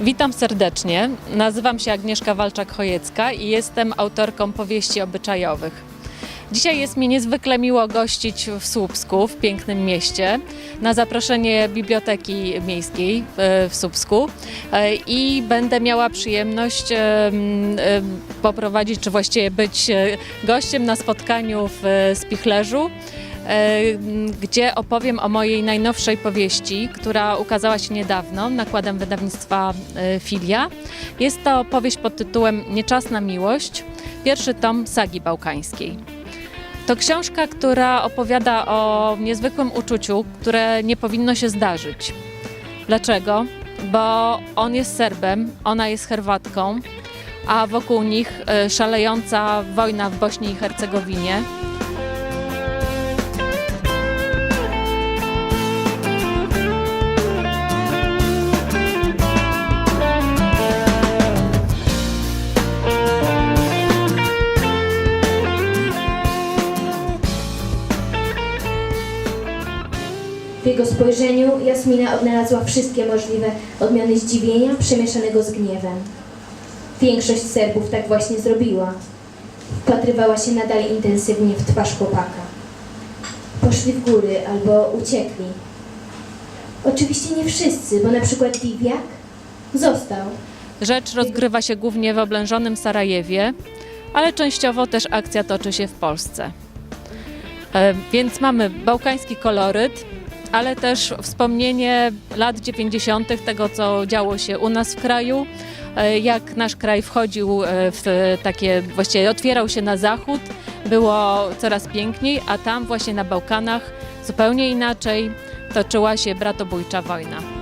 Witam serdecznie. Nazywam się Agnieszka Walczak-Chojecka i jestem autorką powieści obyczajowych. Dzisiaj jest mi niezwykle miło gościć w Słupsku, w pięknym mieście, na zaproszenie Biblioteki Miejskiej e, w Słupsku E, i będę miała przyjemność poprowadzić, czy właściwie być e, gościem na spotkaniu w Spichlerzu, gdzie opowiem o mojej najnowszej powieści, która ukazała się niedawno nakładem wydawnictwa e, Filia. Jest to powieść pod tytułem Nieczasna miłość, pierwszy tom sagi bałkańskiej. To książka, która opowiada o niezwykłym uczuciu, które nie powinno się zdarzyć. Dlaczego? Bo on jest Serbem, ona jest Chorwatką, a wokół nich e, szalejąca wojna w Bośni i Hercegowinie. W jego spojrzeniu Jasmina odnalazła wszystkie możliwe odmiany zdziwienia przemieszanego z gniewem. Większość Serbów tak właśnie zrobiła. Wpatrywała się nadal intensywnie w twarz chłopaka. Poszli w góry albo uciekli. Oczywiście nie wszyscy, bo na przykład Diwiak został. Rzecz rozgrywa się głównie w oblężonym Sarajewie, ale częściowo też akcja toczy się w Polsce. E, Więc mamy bałkański koloryt, ale też wspomnienie lat 90., tego co działo się u nas w kraju, e, jak nasz kraj wchodził e, w takie, właściwie otwierał się na zachód, było coraz piękniej, a tam właśnie na Bałkanach zupełnie inaczej toczyła się bratobójcza wojna.